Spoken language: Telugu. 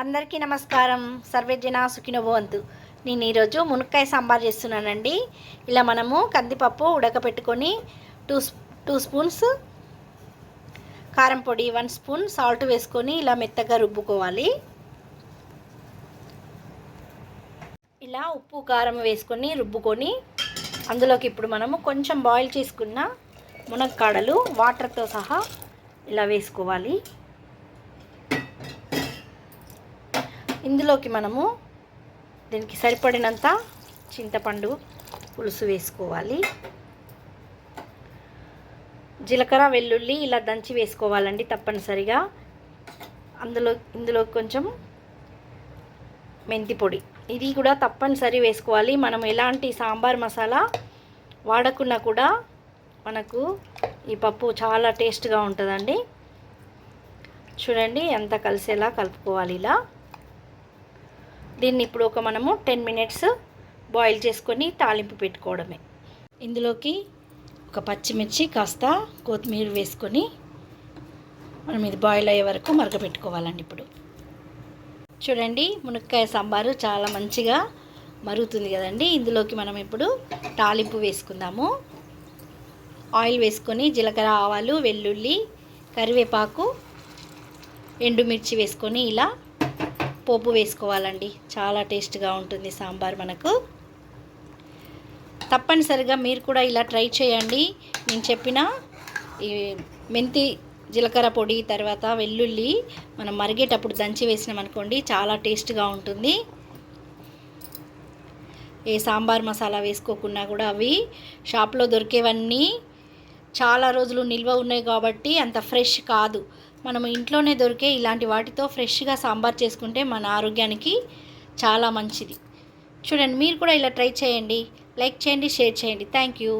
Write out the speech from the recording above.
అందరికీ నమస్కారం. సర్వేజన సుఖినోభవంతు. నేను ఈరోజు మునక్కాయ సాంబార్ చేస్తున్నానండి. ఇలా మనము కందిపప్పు ఉడకపెట్టుకొని టూ టూ స్పూన్స్ కారం పొడి వన్ స్పూన్ సాల్ట్ వేసుకొని ఇలా మెత్తగా రుబ్బుకోవాలి. ఇలా ఉప్పు కారం వేసుకొని రుబ్బుకొని అందులోకి ఇప్పుడు మనము కొంచెం బాయిల్ చేసుకున్న మునక్కాడలు వాటర్తో సహా ఇలా వేసుకోవాలి. ఇందులోకి మనము దీనికి సరిపడినంత చింతపండు పులుసు వేసుకోవాలి. జీలకర్ర వెల్లుల్లి ఇలా దంచి వేసుకోవాలండి తప్పనిసరిగా. అందులో ఇందులో కొంచెం మెంతి పొడి. ఇది కూడా తప్పనిసరి వేసుకోవాలి. మనం ఎలాంటి సాంబార్ మసాలా వాడకున్నా కూడా మనకు ఈ పప్పు చాలా టేస్ట్గా ఉంటుందండి. చూడండి ఎంత కలిసేలా కలుపుకోవాలి ఇలా. దీన్ని ఇప్పుడు ఒక మనము టెన్ మినిట్స్ బాయిల్ చేసుకొని తాలింపు పెట్టుకోవడమే. ఇందులోకి ఒక పచ్చిమిర్చి కాస్త కొత్తిమీర వేసుకొని మనం ఇది బాయిల్ అయ్యే వరకు మరగపెట్టుకోవాలండి ఇప్పుడు. చూడండి మునక్కాయ సాంబారు చాలా మంచిగా మరుగుతుంది కదండి. ఇందులోకి మనం ఇప్పుడు తాలింపు వేసుకుందాము. ఆయిల్ వేసుకొని జీలకర్ర ఆవాలు వెల్లుల్లి కరివేపాకు ఎండుమిర్చి వేసుకొని ఇలా పోపు వేసుకోవాలండి. చాలా టేస్ట్గా ఉంటుంది సాంబార్ మనకు. తప్పనిసరిగా మీరు కూడా ఇలా ట్రై చేయండి. నేను చెప్పిన ఈ మెంతి జీలకర్ర పొడి తర్వాత వెల్లుల్లి మనం మరిగేటప్పుడు దంచి వేసినాం అనుకోండి చాలా టేస్ట్గా ఉంటుంది. ఏ సాంబార్ మసాలా వేసుకోకుండా కూడా అవి షాప్లో దొరికేవన్నీ చాలా రోజులు నిల్వ ఉన్నాయి కాబట్టి అంత ఫ్రెష్ కాదు. మనం ఇంట్లోనే దొరికే ఇలాంటి వాటితో ఫ్రెష్గా సాంబార్ చేసుకుంటే మన ఆరోగ్యానికి చాలా మంచిది. చూడండి మీరు కూడా ఇలా ట్రై చేయండి. లైక్ చేయండి షేర్ చేయండి. Thank you